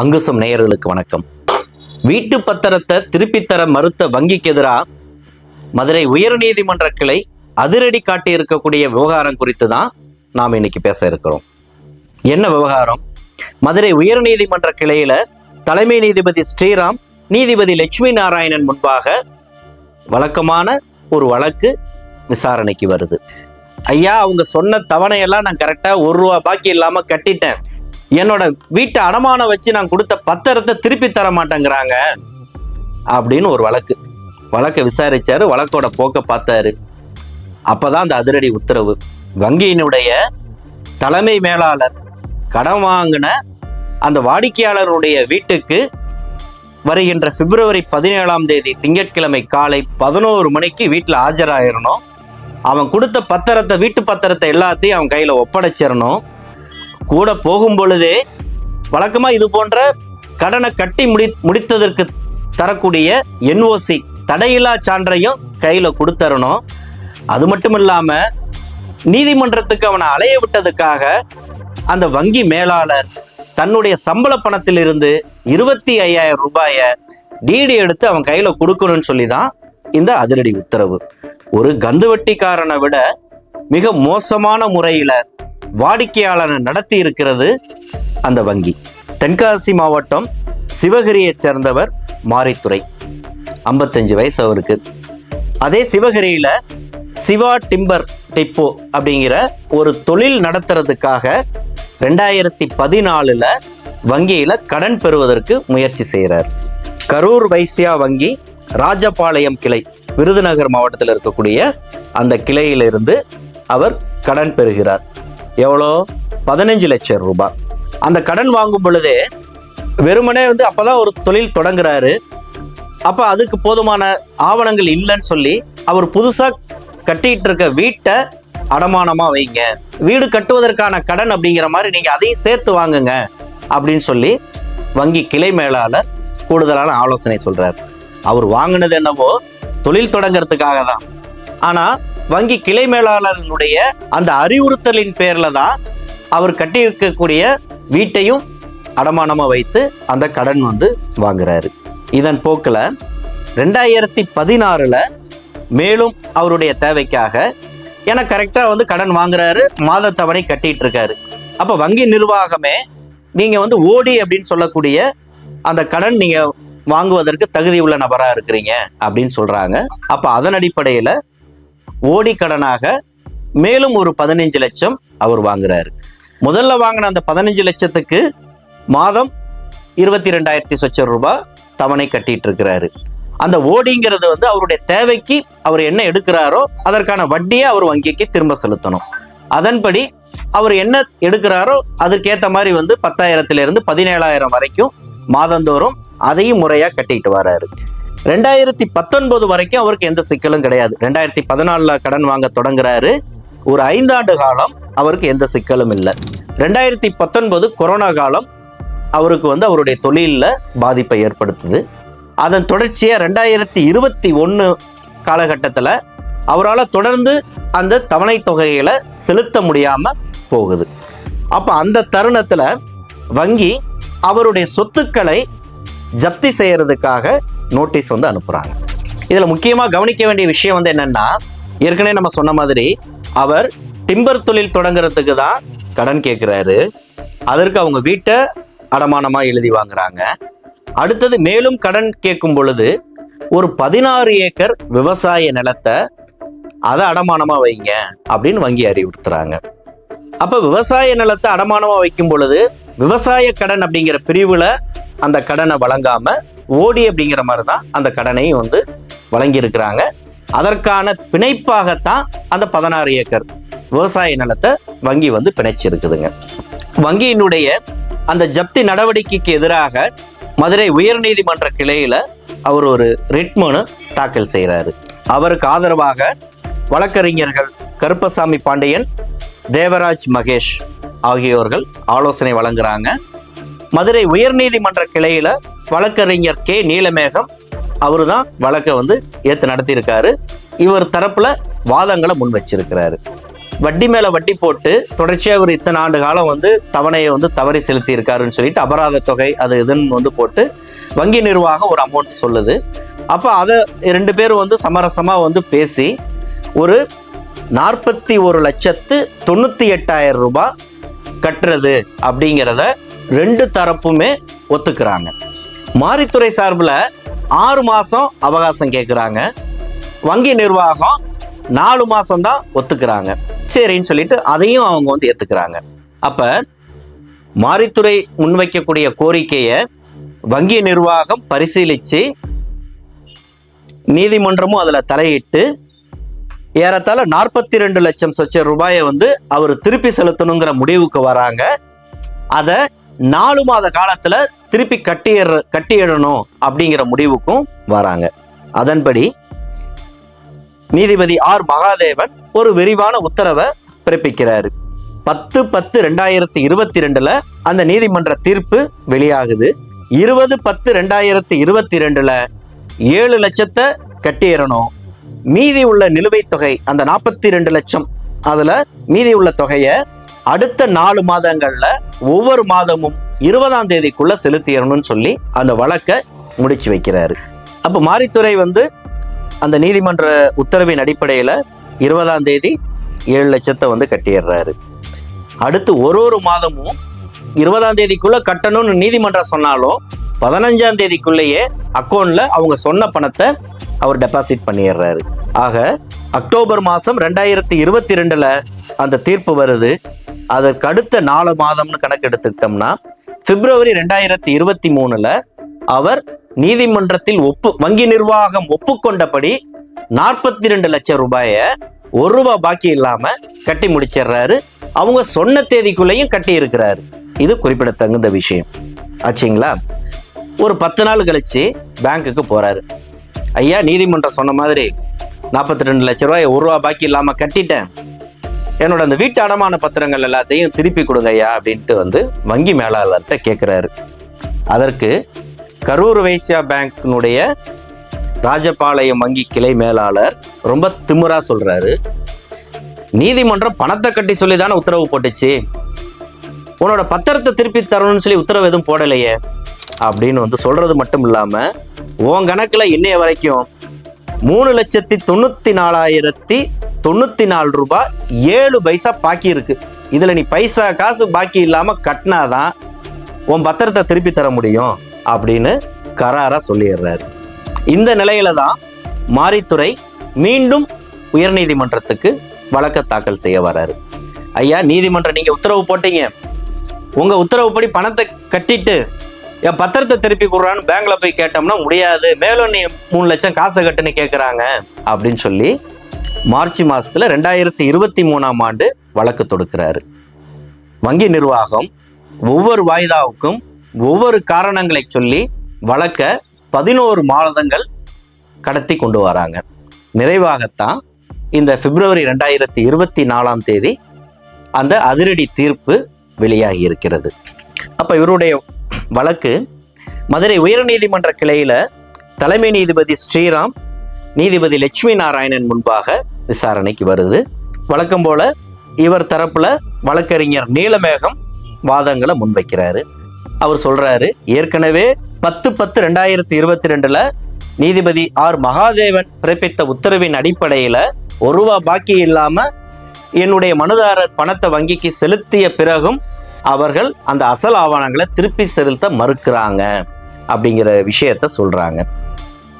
அங்குசம் நேயர்களுக்கு வணக்கம். வீட்டு பத்திரத்தை திருப்பித்தர மறுத்த வங்கிக்கு எதிராக மதுரை உயர்நீதிமன்ற கிளை அதிரடி காட்டி இருக்கக்கூடிய விவகாரம் குறித்து தான் நாம் இன்னைக்கு பேச இருக்கிறோம். என்ன விவகாரம்? மதுரை உயர்நீதிமன்ற கிளையில தலைமை நீதிபதி ஸ்ரீராம் நீதிபதி லட்சுமி நாராயணன் முன்பாக வழக்கமான ஒரு வழக்கு விசாரணைக்கு வருது. ஐயா அவங்க சொன்ன தவணையெல்லாம் நான் கரெக்டாக ஒரு ரூபா பாக்கி இல்லாமல் கட்டிட்டேன். என்னோட வீட்டை அடமானம் வச்சு நான் கொடுத்த பத்திரத்தை திருப்பி தர மாட்டேங்கிறாங்க அப்படின்னு ஒரு வழக்கு. வழக்கை விசாரிச்சாரு வழக்கோட போக்க பார்த்தாரு. அப்பதான் அந்த அதிரடி உத்தரவு. வங்கியினுடைய தலைமை மேலாளர் கடன் வாங்கின அந்த வாடிக்கையாளருடைய வீட்டுக்கு வருகின்ற பிப்ரவரி பதினேழாம் தேதி திங்கட்கிழமை காலை பதினோரு மணிக்கு வீட்டில் ஆஜராயிரணும். அவன் கொடுத்த பத்திரத்தை வீட்டு பத்திரத்தை எல்லாத்தையும் அவன் கையில் ஒப்படைச்சிடணும் கூட போகும் பொழுதே வழக்கமாக இது போன்ற கடனை கட்டி முடி முடித்ததற்கு தரக்கூடிய என்ஓசி தடையில்லா சான்றையும் கையில் கொடுத்தரணும். அது மட்டும் இல்லாமல் நீதிமன்றத்துக்கு அவனை அலைய விட்டதுக்காக அந்த வங்கி மேலாளர் தன்னுடைய சம்பள பணத்திலிருந்து இருபத்தி ஐயாயிரம் ரூபாயை டிடி எடுத்து அவன் கையில் கொடுக்கணும்னு சொல்லி தான் இந்த அதிரடி உத்தரவு. ஒரு கந்துவட்டிக்காரனை விட மிக மோசமான முறையில் வாடிக்கையாளரை நடத்தி இருக்கிறது அந்த வங்கி. தென்காசி மாவட்டம் சிவகிரியைச் சேர்ந்தவர் மாரித்துறை ஐம்பத்தஞ்சு வயசு அவருக்கு. அதே சிவகிரியில் சிவா டிம்பர் டிப்போ அப்படிங்கிற ஒரு தொழில் நடத்துறதுக்காக ரெண்டாயிரத்தி பதினாலில் வங்கியில் கடன் பெறுவதற்கு முயற்சி செய்கிறார் கரூர் வைசியா வங்கி ராஜபாளையம் கிளை விருதுநகர் மாவட்டத்தில் இருக்கக்கூடிய அந்த கிளையிலிருந்து அவர் கடன் பெறுகிறார். எவ்வளோ? பதினஞ்சு லட்சம் ரூபாய். அந்த கடன் வாங்கும் பொழுது வெறுமனே வந்து அப்போதான் ஒரு தொழில் தொடங்குறாரு. அப்போ அதுக்கு போதுமான ஆவணங்கள் இல்லைன்னு சொல்லி அவர் புதுசாக கட்டிகிட்டு இருக்க வீட்டை அடமானமாக வைங்க. வீடு கட்டுவதற்கான கடன் அப்படிங்கிற மாதிரி நீங்கள் அதையும் சேர்த்து வாங்குங்க அப்படின்னு சொல்லி வங்கி கிளை மேலாளர் கூடுதலான ஆலோசனை சொல்கிறார் அவர் வாங்கினது என்னவோ தொழில் தொடங்குறதுக்காக தான். ஆனால் வங்கி கிளை மேலாளர்களுடைய அந்த அறிவுறுத்தலின் பேரில் தான் அவர் கட்டியிருக்கக்கூடிய வீட்டையும் அடமானமாக வைத்து அந்த கடன் வந்து வாங்குறாரு. இதன் போக்கில் ரெண்டாயிரத்தி பதினாறில் மேலும் அவருடைய தேவைக்காக ஏன்னா கரெக்டாக வந்து கடன் வாங்குறாரு மாத தவணை கட்டிட்டு இருக்காரு அப்போ வங்கி நிர்வாகமே நீங்கள் வந்து ஓடி அப்படின்னு சொல்லக்கூடிய அந்த கடன் நீங்கள் வாங்குவதற்கு தகுதி உள்ள நபராக இருக்கிறீங்க அப்படின்னு சொல்கிறாங்க அப்போ அதன் அடிப்படையில் ஓடி கடனாக மேலும் ஒரு பதினஞ்சு லட்சம் அவர் வாங்குறாரு. முதல்ல வாங்கின அந்த பதினஞ்சு லட்சத்துக்கு மாதம் இருபத்தி ரெண்டாயிரத்தி சொச்சம் ரூபாய் தவணை கட்டிட்டு இருக்கிறாரு. அந்த ஓடிங்கிறது வந்து அவருடைய தேவைக்கு அவர் என்ன எடுக்கிறாரோ அதற்கான வட்டியை அவர் வங்கிக்கு திரும்ப செலுத்தணும். அதன்படி அவர் என்ன எடுக்கிறாரோ அதற்கேற்ற மாதிரி வந்து பத்தாயிரத்திலிருந்து பதினேழாயிரம் வரைக்கும் மாதந்தோறும் அதையும் முறையாக கட்டிட்டு வராரு. ரெண்டாயிரத்தி பத்தொன்பது வரைக்கும் அவருக்கு எந்த சிக்கலும் கிடையாது. ரெண்டாயிரத்தி பதினாலில் கடன் வாங்க தொடங்குறாரு. ஒரு ஐந்தாண்டு காலம் அவருக்கு எந்த சிக்கலும் இல்லை. ரெண்டாயிரத்தி பத்தொன்பது கொரோனா காலம் அவருக்கு வந்து அவருடைய தொழிலில் பாதிப்பை ஏற்படுத்துது. அதன் தொடர்ச்சியாக ரெண்டாயிரத்தி இருபத்தி ஒன்று காலகட்டத்தில் அவரால் தொடர்ந்து அந்த தவணை தொகைகளை செலுத்த முடியாமல் போகுது. அப்போ அந்த தருணத்தில் வங்கி அவருடைய சொத்துக்களை ஜப்தி செய்கிறதுக்காக நோட்டீஸ் வந்து அனுப்புகிறாங்க இதில் முக்கியமாக கவனிக்க வேண்டிய விஷயம் வந்து என்னென்னா ஏற்கனவே நம்ம சொன்ன மாதிரி அவர் டிம்பர் தொழில் தொடங்குறதுக்கு தான் கடன் கேட்குறாரு அதற்கு அவங்க வீட்டை அடமானமாக எழுதி வாங்குறாங்க. அடுத்தது மேலும் கடன் கேட்கும் பொழுது ஒரு பதினாறு ஏக்கர் விவசாய நிலத்தை அதை அடமானமாக வைங்க அப்படின்னு வங்கி அறிவுறுத்துறாங்க. அப்போ விவசாய நிலத்தை அடமானமாக வைக்கும் பொழுது விவசாய கடன் அப்படிங்கிற பிரிவில் அந்த கடனை வழங்காமல் ஓடி அப்படிங்கிற மாதிரி தான் அந்த கடனையும் வந்து வழங்கியிருக்கிறாங்க. அதற்கான பிணைப்பாகத்தான் அந்த பதினாறு ஏக்கர் விவசாய நிலத்தை வங்கி வந்து பிணைச்சிருக்குதுங்க. வங்கியினுடைய அந்த ஜப்தி நடவடிக்கைக்கு எதிராக மதுரை உயர்நீதிமன்ற கிளையில் அவர் ஒரு ரிட் மனு தாக்கல் செய்கிறாரு அவருக்கு ஆதரவாக வழக்கறிஞர்கள் கருப்பசாமி பாண்டியன் தேவராஜ் மகேஷ் ஆகியோர்கள் ஆலோசனை வழங்குறாங்க. மதுரை உயர்நீதிமன்ற கிளையில வழக்கறிஞர் கே. நீலமேகம் அவரு தான் வழக்கை வந்து ஏற்று நடத்தியிருக்காரு. இவர் தரப்புல வாதங்களை முன் வச்சிருக்கிறாரு வட்டி மேல வட்டி போட்டு தொடர்ச்சியாக இவர் இத்தனை ஆண்டு காலம் வந்து தவணையை வந்து தவறி செலுத்தி இருக்காருன்னு சொல்லிட்டு அபராத தொகை அது இதுன்னு வந்து போட்டு வங்கி நிர்வாகம் ஒரு அமௌண்ட் சொல்லுது. அப்போ அதை ரெண்டு பேரும் வந்து சமரசமாக வந்து பேசி ஒரு நாற்பத்தி ஒரு லட்சத்து தொண்ணூற்றி எட்டாயிரம் ரூபாய் கட்டுறது அப்படிங்கிறத ரெண்டு தரப்புமே ஒத்துக்கிறாங்க. மாரித்துறை சார்பில் ஆறு மாதம் அவகாசம் கேட்குறாங்க. வங்கி நிர்வாகம் நாலு மாதம்தான் ஒத்துக்கிறாங்க. சரின்னு சொல்லிட்டு அதையும் அவங்க வந்து ஏற்றுக்கிறாங்க அப்போ மாரித்துறை முன்வைக்கக்கூடிய கோரிக்கையை வங்கி நிர்வாகம் பரிசீலித்து நீதிமன்றமும் அதில் தலையிட்டு ஏறத்தாழ நாற்பத்தி ரெண்டு லட்சம் சொச்ச ரூபாயை வந்து அவர் திருப்பி செலுத்தணுங்கிற முடிவுக்கு வராங்க. அதை நாலு மாத காலத்துல திருப்பி கட்டிடுற கட்டிடணும் அப்படிங்கிற முடிவுக்கும் வராங்க. அதன்படி நீதிபதி ஆர். மகாதேவன் ஒரு விரிவான உத்தரவை பிறப்பிக்கிறாரு. பத்து பத்து ரெண்டாயிரத்தி இருபத்தி ரெண்டுல அந்த நீதிமன்ற தீர்ப்பு வெளியாகுது. இருபது பத்து ரெண்டாயிரத்தி இருபத்தி ரெண்டுல ஏழு லட்சத்தை கட்டிடணும் மீதி உள்ள நிலுவைத் தொகை அந்த நாற்பத்தி ரெண்டு லட்சம். அதுல மீதி உள்ள தொகையை அடுத்த நாலு மாதங்கள்ல ஒவ்வொரு மாதமும் இருபதாம் தேதிக்குள்ள செலுத்திடணும்னு சொல்லி அந்த வழக்கை முடிச்சு வைக்கிறாரு. அப்போ மாரித்துறை வந்து அந்த நீதிமன்ற உத்தரவின் அடிப்படையில் இருபதாம் தேதி ஏழு லட்சத்தை வந்து கட்டிடுறாரு. அடுத்து ஒரு ஒரு மாதமும் இருபதாம் தேதிக்குள்ள கட்டணும்னு நீதிமன்றம் சொன்னாலும் பதினஞ்சாம் தேதிக்குள்ளேயே அக்கௌண்ட்ல அவங்க சொன்ன பணத்தை அவர் டெபாசிட் பண்ணிடுறாரு. ஆக அக்டோபர் மாதம் ரெண்டாயிரத்தி இருபத்தி ரெண்டில் அந்த தீர்ப்பு வருது. அதற்கு அடுத்த நாலு மாதம்னு கணக்கு எடுத்துக்கிட்டோம்னா பிப்ரவரி ரெண்டாயிரத்தி இருபத்தி மூணுல அவர் நீதிமன்றத்தில் ஒப்பு வங்கி நிர்வாகம் ஒப்புக்கொண்டபடி நாற்பத்தி ரெண்டு லட்சம் ரூபாயை ஒரு ரூபாய் பாக்கி இல்லாம கட்டி முடிச்சிடுறாரு. அவங்க சொன்ன தேதிக்குள்ளேயும் கட்டி இருக்கிறாரு. இது குறிப்பிடத்தகுந்த விஷயம். ஆச்சுங்களா? ஒரு பத்து நாள் கழிச்சு பேங்க்குக்கு போறாரு. ஐயா நீதிமன்றம் சொன்ன மாதிரி நாற்பத்தி ரெண்டு லட்ச ரூபாய் ஒரு ரூபா பாக்கி இல்லாம கட்டிட்டேன். என்னோட அந்த வீட்டு அடமான பத்திரங்கள் எல்லாத்தையும் திருப்பி கொடுங்க ஐயா அப்படின்ட்டு வந்து வங்கி மேலாளர்கிட்ட கேட்குறாரு அதற்கு கரூர் வைசியா பேங்க்கினுடைய ராஜபாளையம் வங்கி கிளை மேலாளர் ரொம்ப திமுறா சொல்றாரு. நீதிமன்றம் பணத்தை கட்டி சொல்லி தானே உத்தரவு போட்டுச்சு. உன்னோட பத்திரத்தை திருப்பி தரணும்னு சொல்லி உத்தரவு எதுவும் போடலையே. அப்படின்னு வந்து சொல்றது மட்டும் இல்லாம உன் கணக்குல இன்னைய வரைக்கும் மூணு லட்சத்தி தொண்ணூத்தி நாலாயிரத்தி தொண்ணூத்தி நாலு ரூபாய் ஏழு பைசா பாக்கி இருக்கு. இதுல நீ பைசா காசு பாக்கி இல்லாம கட்டினாதான் உன் பத்திரத்தை திருப்பி தர முடியும் அப்படின்னு கராரா சொல்லிடுறாரு. இந்த நிலையில தான் மாரித்துறை மீண்டும் உயர்நீதிமன்றத்துக்கு வழக்க தாக்கல் செய்ய வராரு. ஐயா நீதிமன்றம் நீங்க உத்தரவு போட்டீங்க. உங்க உத்தரவுப்படி பணத்தை கட்டிட்டு என் பத்திரத்தை திருப்பி கொடுறான்னு பேங்க்ல போய் கேட்டோம்னா முடியாது. மேலும் நீ மூணு லட்சம் காசை கட்டுன்னு கேட்குறாங்க அப்படின்னு சொல்லி மார்ச் மாசத்துல ரெண்டாயிரத்தி இருபத்தி மூணாம் ஆண்டு வழக்கு தொடுக்கிறாரு. வங்கி நிர்வாகம் ஒவ்வொரு வாய்தாவுக்கும் ஒவ்வொரு காரணங்களை சொல்லி வழக்க பதினோரு மாதங்கள் கடத்தி கொண்டு வராங்க. நிறைவாகத்தான் இந்த பிப்ரவரி ரெண்டாயிரத்தி இருபத்தி நாலாம் தேதி அந்த அதிரடி தீர்ப்பு வெளியாகி இருக்கிறது. அப்போ இவருடைய வழக்கு மதுரை உயர்நீதிமன்ற கிளையில தலைமை நீதிபதி ஸ்ரீராம் நீதிபதி லட்சுமி நாராயணன் முன்பாக விசாரணைக்கு வருது. வழக்கம் போல இவர் தரப்புல வழக்கறிஞர் நீலமேகம் வாதங்களை முன்வைக்கிறாரு. அவர் சொல்றாரு ஏற்கனவே பத்து பத்து ரெண்டாயிரத்தி இருபத்தி ரெண்டுல நீதிபதி ஆர். மகாதேவன் பிறப்பித்த உத்தரவின் அடிப்படையில ஒரு ரூபா பாக்கி இல்லாம என்னுடைய மனுதாரர் பணத்தை வங்கிக்கு செலுத்திய பிறகும் அவர்கள் அந்த அசல் ஆவணங்களை திருப்பி செலுத்த மறுக்கிறாங்க அப்படிங்கிற விஷயத்த சொல்கிறாங்க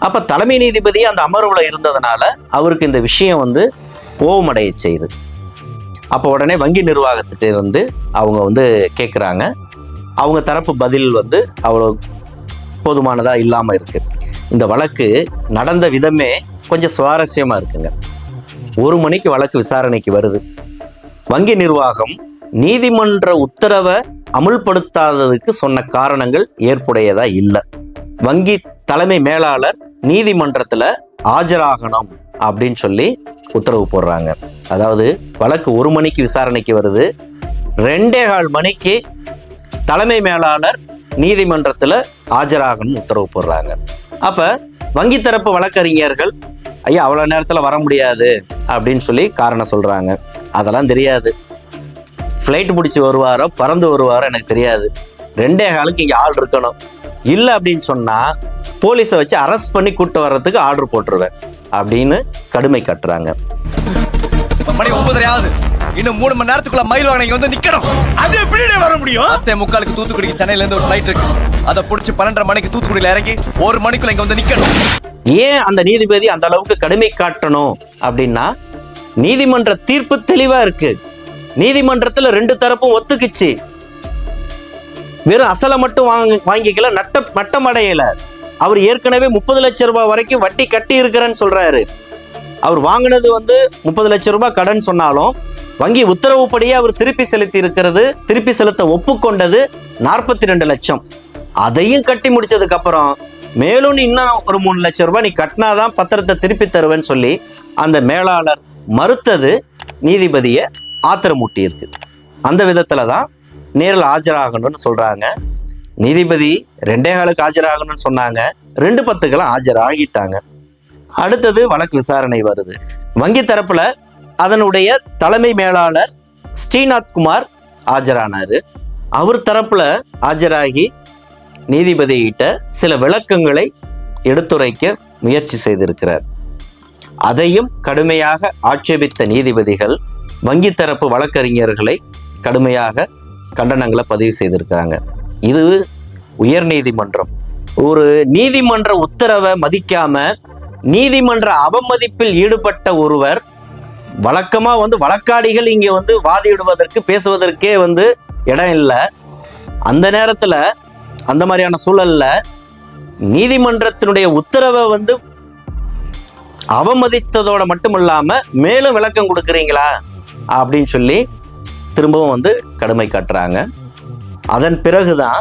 அப்போ தலைமை நீதிபதி அந்த அமர்வில் இருந்ததுனால அவருக்கு இந்த விஷயம் வந்து கோபமடைய செய்யுது அப்போ உடனே வங்கி நிர்வாகத்திட்ட வந்து அவங்க வந்து கேட்குறாங்க அவங்க தரப்பு பதில் வந்து அவ்வளோ போதுமானதாக இல்லாமல் இருக்குது இந்த வழக்கு நடந்த விதமே கொஞ்சம் சுவாரஸ்யமாக இருக்குங்க. ஒரு மணிக்கு வழக்கு விசாரணைக்கு வருது. வங்கி நிர்வாகம் நீதிமன்ற உத்தரவை அமுல்படுத்தாததுக்கு சொன்ன காரணங்கள் ஏற்புடையதா இல்லை. வங்கி தலைமை மேலாளர் நீதிமன்றத்துல ஆஜராகணும் அப்படின்னு சொல்லி உத்தரவு போடுறாங்க. அதாவது வழக்கு ஒரு மணிக்கு விசாரணைக்கு வருது. ரெண்டே கால் மணிக்கு தலைமை மேலாளர் நீதிமன்றத்துல ஆஜராகணும் உத்தரவு போடுறாங்க. அப்ப வங்கி தரப்பு வழக்கறிஞர்கள் ஐயா அவ்வளோ நேரத்தில் வர முடியாது அப்படின்னு சொல்லி காரணம் சொல்றாங்க. அதெல்லாம் தெரியாது. ஃப்ளைட் பிடிச்சி வருவாரோ பறந்து வருவாரோ எனக்கு தெரியாது. ரெண்டே காலுக்கு இங்கே ஆள் இருக்கணும். இல்லை அப்படின்னு சொன்னால் போலீஸை வச்சு அரெஸ்ட் பண்ணி கூட்டு வர்றதுக்கு ஆர்டர் போட்டுருவேன். அப்படின்னு கடுமை காட்டுறாங்க. மணி ஒன்பதரை ஆகுது இன்னும் மூணு மணி நேரத்துக்குள்ள மயில் வாகனம் இங்க வந்து நிக்கணும். அது எப்படி வர முடியும்? பத்தே முக்காலுக்கு தூத்துக்குடிக்கு சென்னையில இருந்து ஒரு ஃபிளைட் இருக்கு. அதை புடிச்சு பன்னெண்டரை மணிக்கு தூத்துக்குடியில இறங்கி ஒரு மணிக்குள்ள இங்க வந்து நிக்கணும். ஏன் அந்த நீதிபதி அந்த அளவுக்கு கடுமை காட்டணும் அப்படின்னா நீதிமன்ற தீர்ப்பு தெளிவா இருக்கு. நீதிமன்றத்தில் ரெண்டு தரப்பும் ஒத்துக்குச்சு. வெறும் அசலை மட்டும் வாங்க வாங்கிக்கல நட்ட நட்டம் அடையல அவர் ஏற்கனவே முப்பது லட்சம் ரூபாய் வரைக்கும் வட்டி கட்டி இருக்கிறேன்னு சொல்றாரு. அவர் வாங்கினது வந்து முப்பது லட்சம் ரூபாய் கடன் சொன்னாலும் வங்கி உத்தரவுப்படியே அவர் திருப்பி செலுத்தி இருக்கிறது திருப்பி செலுத்த ஒப்புக்கொண்டது நாற்பத்தி ரெண்டு லட்சம். அதையும் கட்டி முடிச்சதுக்கு அப்புறம் மேலும் நீ இன்னும் ஒரு மூணு லட்சம் ரூபாய் நீ கட்டினாதான் பத்திரத்தை திருப்பி தருவேன்னு சொல்லி அந்த மேலாளர் மறுத்தது நீதிபதியை ஆத்திரமூட்டி இருக்கு அந்த விதத்தில் தான் நேரில் ஆஜராகணும்னு சொல்றாங்க. நீதிபதி ரெண்டே காலுக்கு ஆஜராகணும்னு சொன்னாங்க. ரெண்டு பத்துக்கெல்லாம் ஆஜராகிட்டாங்க. அடுத்தது வழக்கு விசாரணை வருது. வங்கி தரப்புல அதனுடைய தலைமை மேலாளர் ஸ்ரீநாத் குமார் ஆஜரானாரு. அவர் தரப்புல ஆஜராகி நீதிபதியிட்ட சில விளக்கங்களை எடுத்துரைக்க முயற்சி செய்திருக்கிறார். அதையும் கடுமையாக ஆட்சேபித்த நீதிபதிகள் வங்கி தரப்பு வழக்கறிஞர்களை கடுமையாக கண்டனங்களை பதிவு செய்திருக்கிறாங்க. இது உயர் நீதிமன்றம். ஒரு நீதிமன்ற உத்தரவை மதிக்காம நீதிமன்ற அவமதிப்பில் ஈடுபட்ட ஒருவர் வழக்கமாக வந்து வழக்காடிகள் இங்கே வந்து வாதிடுவதற்கு பேசுவதற்கே வந்து இடம் இல்லை. அந்த நேரத்தில் அந்த மாதிரியான சூழலில் நீதிமன்றத்தினுடைய உத்தரவை வந்து அவமதித்ததோட மட்டும் இல்லாமல் மேலும் விளக்கம் கொடுக்குறீங்களா? அப்படின்னு சொல்லி திரும்பவும் வந்து கடுமை காட்டுறாங்க. அதன் பிறகுதான்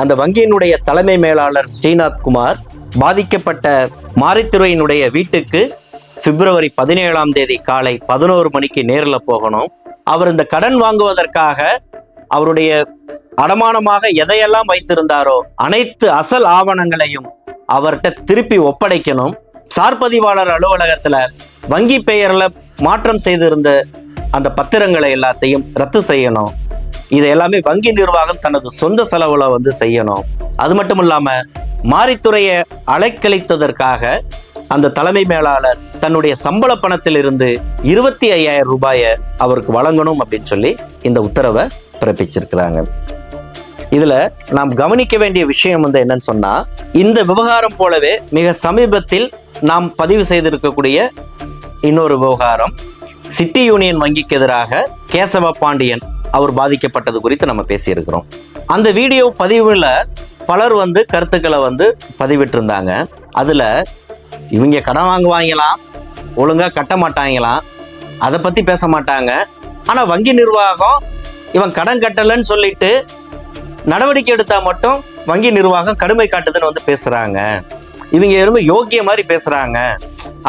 அந்த வங்கியினுடைய தலைமை மேலாளர் ஸ்ரீநாத் குமார் பாதிக்கப்பட்ட மாரித்துறையினுடைய வீட்டுக்கு பிப்ரவரி பதினேழாம் தேதி காலை பதினோரு மணிக்கு நேரில் போகணும். அவர் இந்த கடன் வாங்குவதற்காக அவருடைய அடமானமாக எதையெல்லாம் வைத்திருந்தாரோ அனைத்து அசல் ஆவணங்களையும் அவர்கிட்ட திருப்பி ஒப்படைக்கணும். சார்பதிவாளர் அலுவலகத்தில் வங்கி பெயரில் மாற்றம் செய்திருந்த அந்த பத்திரங்களை எல்லாத்தையும் ரத்து செய்யணும். இது எல்லாமே வங்கி நிர்வாகம் தனது சொந்த செலவுல வந்து செய்யணும். அது மட்டும் இல்லாம மாரித்துறையை அலைக்கழித்ததற்காக அந்த தலைமை மேலாளர் தன்னுடைய சம்பள பணத்திலிருந்து இருபத்தி ஐயாயிரம் ரூபாயை அவருக்கு வழங்கணும் அப்படின்னு சொல்லி இந்த உத்தரவை பிறப்பிச்சிருக்கிறாங்க. இதுல நாம் கவனிக்க வேண்டிய விஷயம் வந்து என்னன்னு சொன்னா இந்த விவகாரம் போலவே மிக சமீபத்தில் நாம் பதிவு செய்திருக்கக்கூடிய இன்னொரு விவகாரம் சிட்டி யூனியன் வங்கிக்கு எதிராக கேசவ பாண்டியன் அவர் பாதிக்கப்பட்டது குறித்து நம்ம பேசியிருக்கிறோம். அந்த வீடியோ பதிவில் பலர் வந்து கருத்துக்களை வந்து பதிவிட்டிருந்தாங்க. அதில் இவங்க கடன் வாங்குவாங்களாம் ஒழுங்காக கட்ட மாட்டாங்களாம் அதை பற்றி பேச மாட்டாங்க. ஆனால் வங்கி நிர்வாகம் இவன் கடன் கட்டலைன்னு சொல்லிட்டு நடவடிக்கை எடுத்தால் மட்டும் வங்கி நிர்வாகம் கடுமை காட்டுதுன்னு வந்து பேசுகிறாங்க இவங்க ரொம்ப யோக்கிய மாதிரி பேசுகிறாங்க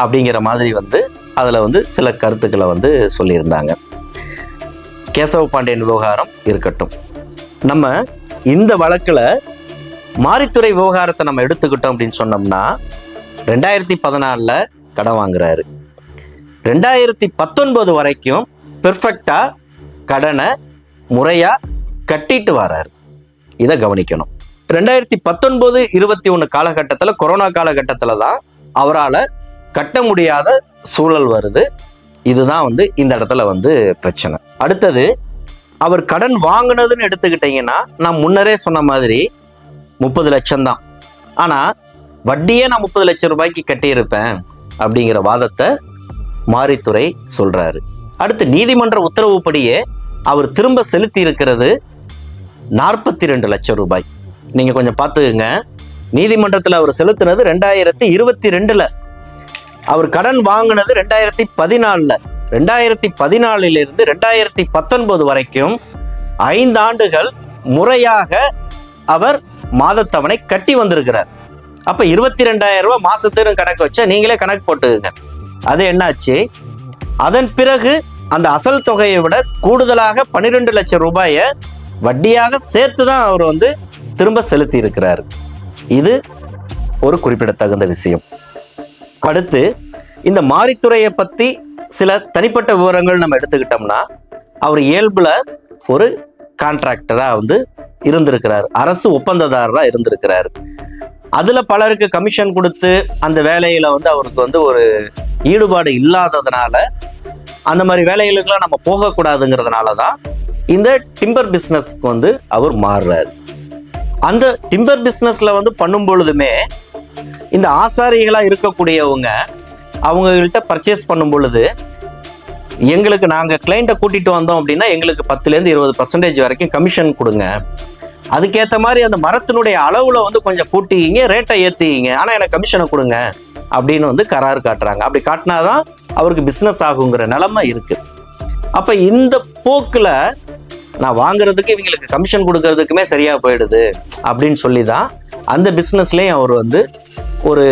அப்படிங்கிற மாதிரி வந்து அதில் வந்து சில கருத்துக்களை வந்து சொல்லியிருந்தாங்க. கேசவ பாண்டியன் விவகாரம் இருக்கட்டும். நம்ம இந்த வழக்கில் மாரித்துறை விவகாரத்தை நம்ம எடுத்துக்கிட்டோம் அப்படின்னு சொன்னோம்னா ரெண்டாயிரத்தி பதினாலில் கடன் வாங்குறாரு. ரெண்டாயிரத்தி பத்தொன்பது வரைக்கும் பெர்ஃபெக்டாக கடனை முறையாக கட்டிட்டு வராரு. இதை கவனிக்கணும். ரெண்டாயிரத்தி பத்தொன்பது இருபத்தி ஒன்று காலகட்டத்தில் கொரோனா காலகட்டத்தில் தான் அவரால் கட்ட முடியாத சூழல் வருது. இதுதான் வந்து இந்த இடத்துல வந்து பிரச்சனை. அடுத்தது அவர் கடன் வாங்கினதுன்னு எடுத்துக்கிட்டீங்கன்னா நான் முன்னரே சொன்ன மாதிரி முப்பது லட்சம் தான். ஆனால் வட்டியே நான் முப்பது லட்சம் ரூபாய்க்கு கட்டியிருப்பேன் அப்படிங்கிற வாதத்தை மாரித்துறை சொல்றாரு. அடுத்து நீதிமன்ற உத்தரவுப்படியே அவர் திரும்ப செலுத்தி இருக்கிறது நாற்பத்தி ரெண்டு லட்சம் ரூபாய். நீங்க கொஞ்சம் பார்த்துக்குங்க. நீதிமன்றத்தில் அவர் செலுத்தினது ரெண்டாயிரத்தி இருபத்தி ரெண்டுல. அவர் கடன் வாங்கினது ரெண்டாயிரத்தி பதினாலில். ரெண்டாயிரத்தி பதினாலிலிருந்து ரெண்டாயிரத்தி பத்தொன்பது வரைக்கும் ஐந்து ஆண்டுகள் முறையாக அவர் மாதத்தவணை கட்டி வந்திருக்கிறார். அப்போ இருபத்தி ரெண்டாயிரம் ரூபா மாதத்துக்கு கணக்கு வச்சா நீங்களே கணக்கு போட்டுக்குங்க. அது என்னாச்சு? அதன் பிறகு அந்த அசல் தொகையை விட கூடுதலாக பன்னிரெண்டு லட்சம் ரூபாயை வட்டியாக சேர்த்து தான் அவர் வந்து திரும்ப செலுத்தி இருக்கிறார் இது ஒரு குறிப்பிடத்தகுந்த விஷயம். அடுத்து இந்த மாரித்துறையை பற்றி சில தனிப்பட்ட விவரங்கள் நம்ம எடுத்துக்கிட்டோம்னா அவர் இயல்பில் ஒரு கான்ட்ராக்டராக வந்து இருந்திருக்கிறார். அரசு ஒப்பந்ததாரராக இருந்திருக்கிறார். அதில் பலருக்கு கமிஷன் கொடுத்து அந்த வேலையில் வந்து அவருக்கு வந்து ஒரு ஈடுபாடு இல்லாததுனால அந்த மாதிரி வேலைகளுக்கெல்லாம் நம்ம போகக்கூடாதுங்கிறதுனால தான் இந்த டிம்பர் பிஸ்னஸ்க்கு வந்து அவர் மாறுறாரு. அந்த டிம்பர் பிஸ்னஸில் வந்து பண்ணும் பொழுதுமே இந்த ஆசாரிகளாக இருக்கக்கூடியவங்க அவங்ககிட்ட பர்ச்சேஸ் பண்ணும் பொழுது எங்களுக்கு நாங்கள் கிளைண்ட்டை கூட்டிகிட்டு வந்தோம் அப்படின்னா எங்களுக்கு பத்துலேருந்து இருபது பர்சன்டேஜ் வரைக்கும் கமிஷன் கொடுங்க. அதுக்கேற்ற மாதிரி அந்த மரத்தினுடைய அளவில் வந்து கொஞ்சம் கூட்டிக்கிங்க ரேட்டை ஏற்றிக்கிங்க ஆனால் எனக்கு கமிஷனை கொடுங்க அப்படின்னு வந்து கரார் காட்டுறாங்க. அப்படி காட்டினாதான் அவருக்கு பிஸ்னஸ் ஆகுங்கிற நிலமை இருக்குது அப்போ இந்த போக்கில் நான் வாங்குறதுக்கு இவங்களுக்கு கமிஷன் கொடுக்கறதுக்குமே சரியாக போயிடுது அப்படின்னு சொல்லி தான் அந்த பிஸ்னஸ்லேயும் அவர் வந்து ஒரு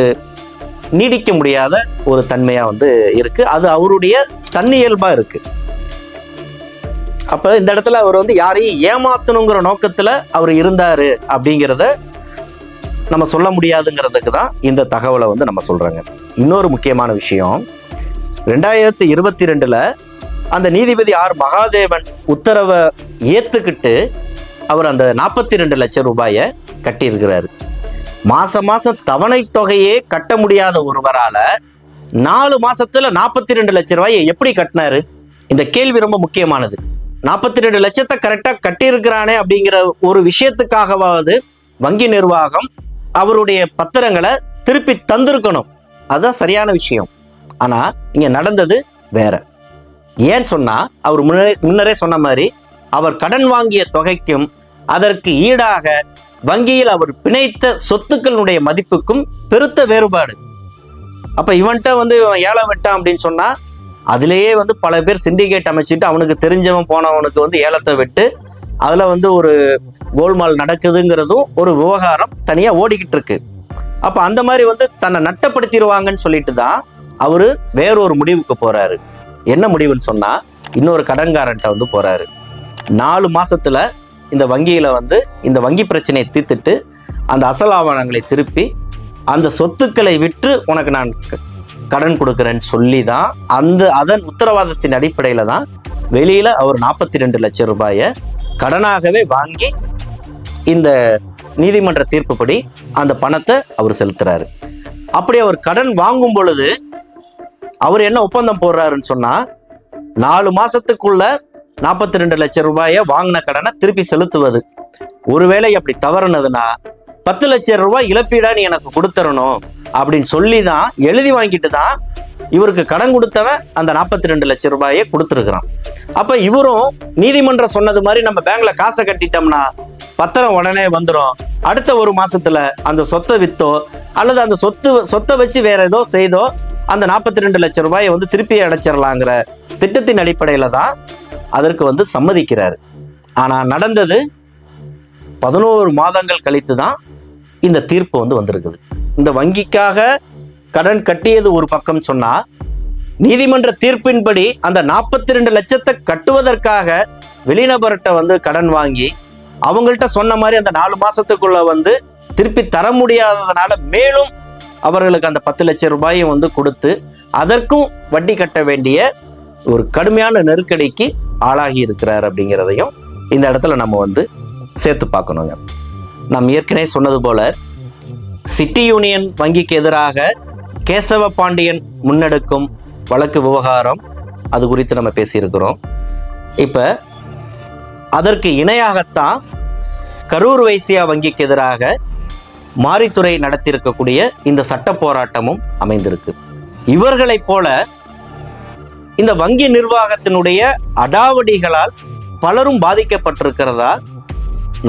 நீடிக்க முடியாத ஒரு தன்மையாக வந்து இருக்குது அது அவருடைய தன்னியல்பாக இருக்குது அப்போ இந்த இடத்துல அவர் வந்து யாரையும் ஏமாத்தணுங்கிற நோக்கத்தில் அவர் இருந்தார் அப்படிங்கிறத நம்ம சொல்ல முடியாதுங்கிறதுக்கு தான் இந்த தகவலை வந்து நம்ம சொல்கிறோங்க இன்னொரு முக்கியமான விஷயம் ரெண்டாயிரத்தி இருபத்தி ரெண்டில் அந்த நீதிபதி ஆர். மகாதேவன் உத்தரவை ஏற்றுக்கிட்டு அவர் அந்த நாற்பத்தி ரெண்டு லட்சம் ரூபாயை கட்டியிருக்கிறாரு. மாசம் மாசம் தவணை தொகையே கட்ட முடியாத ஒருவரால நாலு மாசத்துல நாற்பத்தி ரெண்டு லட்சம் ரூபாயை எப்படி கட்டினாரு? இந்த கேள்வி ரொம்ப முக்கியமானது. நாற்பத்தி ரெண்டு லட்சத்தை கரெக்டாக கட்டியிருக்கிறானே அப்படிங்கிற ஒரு விஷயத்துக்காகவாவது வங்கி நிர்வாகம் அவருடைய பத்திரங்களை திருப்பி தந்திருக்கணும். அதுதான் சரியான விஷயம். ஆனால் இங்கே நடந்தது வேற. ஏன் சொன்னா அவர் முன்னரே முன்னரே சொன்ன மாதிரி அவர் கடன் வாங்கிய தொகைக்கும் அதற்கு ஈடாக வங்கியில் அவர் பிணைத்த சொத்துக்களுடைய மதிப்புக்கும் பெருத்த வேறுபாடு. அப்ப இவன்கிட்ட வந்து இவன் ஏலம் விட்டான் அப்படின்னு சொன்னா அதுலேயே வந்து பல பேர் சிண்டிகேட் அமைச்சிட்டு அவனுக்கு தெரிஞ்சவன் போனவனுக்கு வந்து ஏலத்தை விட்டு அதுல வந்து ஒரு கோல்மால் நடக்குதுங்கிறதும் ஒரு விவகாரம் தனியா ஓடிக்கிட்டு இருக்கு. அப்ப அந்த மாதிரி வந்து தன்னை நட்டப்படுத்திடுவாங்கன்னு சொல்லிட்டு தான் அவரு வேறொரு முடிவுக்கு போறாரு. என்ன முடிவுன்னு சொன்னா இன்னொரு கடன்காரன்ட்ட வந்து போறாரு. நாலு மாசத்துல இந்த வங்கியில வந்து இந்த வங்கி பிரச்சனையை தீர்த்துட்டு அந்த அசல் ஆவணங்களை திருப்பி அந்த சொத்துக்களை விற்று உனக்கு நான் கடன் கொடுக்குறேன்னு சொல்லி தான் அந்த அதன் உத்தரவாதத்தின் அடிப்படையில தான் வெளியில அவர் நாற்பத்தி ரெண்டு லட்சம் ரூபாயை கடனாகவே வாங்கி இந்த நீதிமன்ற தீர்ப்புப்படி அந்த பணத்தை அவர் செலுத்துறாரு. அப்படி அவர் கடன் வாங்கும் பொழுது அவர் என்ன ஒப்பந்தம் போடுறாருன்னு சொன்னா நாலு மாசத்துக்குள்ள நாற்பத்தி ரெண்டு லட்சம் ரூபாயை வாங்கின கடனை திருப்பி செலுத்துவது. ஒருவேளை அப்படி தவறுனதுன்னா பத்து லட்சம் ரூபாய் இழப்பீடா நீ எனக்கு கொடுத்துறணும் அப்படின்னு சொல்லி தான் எழுதி வாங்கிட்டு தான் இவருக்கு கடன் கொடுத்தவன் அந்த நாற்பத்தி ரெண்டு லட்சம் ரூபாயை கொடுத்துருக்குறான். அப்போ இவரும் நீதிமன்றம் சொன்னது மாதிரி நம்ம பேங்க்ல காசை கட்டிட்டோம்னா பத்திரம் உடனே வந்துடும் அடுத்த ஒரு மாசத்துல அந்த சொத்தை வித்தோ அல்லது அந்த சொத்து சொத்தை வச்சு வேற ஏதோ செய்தோ அந்த நாற்பத்தி ரெண்டு லட்சம் ரூபாயை வந்து திருப்பி அடைச்சிடலாங்கிற திட்டத்தின் அடிப்படையில் தான் அதற்கு வந்து சம்மதிக்கிறார். ஆனால் நடந்தது பதினோரு மாதங்கள் கழித்து தான் இந்த தீர்ப்பு வந்து வந்திருக்குது. இந்த வங்கிக்காக கடன் கட்டியது ஒரு பக்கம் சொன்னால் நீதிமன்ற தீர்ப்பின்படி அந்த நாற்பத்தி ரெண்டு லட்சத்தை கட்டுவதற்காக வெளிநபர்கிட்ட வந்து கடன் வாங்கி அவங்கள்ட்ட சொன்ன மாதிரி அந்த நாலு மாசத்துக்குள்ள வந்து திருப்பி தர முடியாததுனால மேலும் அவர்களுக்கு அந்த பத்து லட்சம் ரூபாயை வந்து கொடுத்து அதற்கும் வட்டி கட்ட வேண்டிய ஒரு கடுமையான நெருக்கடிக்கு ஆளாகி இருக்கிறார் அப்படிங்கிறதையும் இந்த இடத்துல நம்ம வந்து சேர்த்து பார்க்கணுங்க. நாம் ஏற்கனவே சொன்னது போல சிட்டி யூனியன் வங்கிக்கு எதிராக கேசவ பாண்டியன் முன்னெடுக்கும் வழக்கு விவகாரம் அது குறித்து நம்ம பேசியிருக்கிறோம். இப்போ அதற்கு இணையாகத்தான் கரூர் வைசியா வங்கிக்கு எதிராக மாரித்துறை நடத்தியிருக்கக்கூடிய இந்த சட்ட போராட்டமும் அமைந்திருக்கு. இவர்களைப் போல இந்த வங்கி நிர்வாகத்தினுடைய அடாவடிகளால் பலரும் பாதிக்கப்பட்டிருக்கிறதா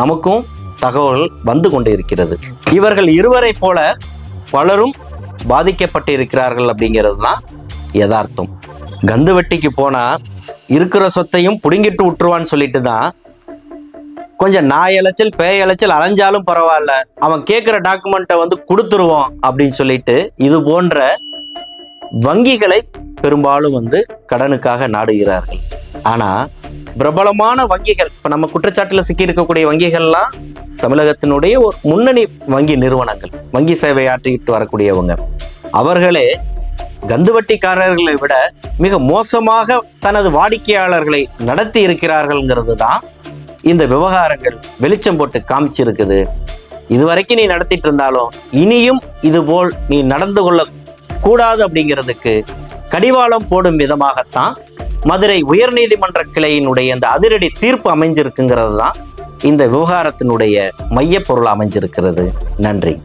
நமக்கும் தகவல்கள் வந்து கொண்டு இருக்கிறது இவர்கள் இருவரை போல பலரும் பாதிக்கப்பட்டு இருக்கிறார்கள் அப்படிங்கிறது தான் யதார்த்தம். கந்து வெட்டிக்கு போனா இருக்கிற சொத்தையும் புடுங்கிட்டு விட்டுருவான்னு சொல்லிட்டு தான் கொஞ்சம் நாய் அலைச்சல் பேய் அலைச்சல் அலைஞ்சாலும் பரவாயில்ல. அவன் கேட்குற டாக்குமெண்ட்டை வந்து கொடுத்துருவோம் அப்படின்னு சொல்லிட்டு இது போன்ற வங்கிகளை பெரும்பாலும் வந்து கடனுக்காக நாடுகிறார்கள். ஆனால் பிரபலமான வங்கிகள் இப்போ நம்ம குற்றச்சாட்டில் சிக்கி இருக்கக்கூடிய வங்கிகள்லாம் தமிழகத்தினுடைய ஒரு முன்னணி வங்கி நிறுவனங்கள் வங்கி சேவை ஆற்றிக்கிட்டு வரக்கூடியவங்க. அவர்களே கந்துவட்டிக்காரர்களை விட மிக மோசமாக தனது வாடிக்கையாளர்களை நடத்தி இருக்கிறார்கள்ங்கிறது தான் இந்த விவகாரங்கள் வெளிச்சம் போட்டு காமிச்சிருக்குது. இதுவரைக்கும் நீ நடத்திட்டு இருந்தாலும் இனியும் இதுபோல் நீ நடந்து கொள்ள கூடாது அப்படிங்கிறதுக்கு கடிவாளம் போடும் விதமாகத்தான் மதுரை உயர்நீதிமன்ற கிளையினுடைய இந்த அதிரடி தீர்ப்பு அமைஞ்சிருக்குங்கிறது தான் இந்த விவகாரத்தினுடைய மையப்பொருள் அமைஞ்சிருக்கிறது. நன்றி.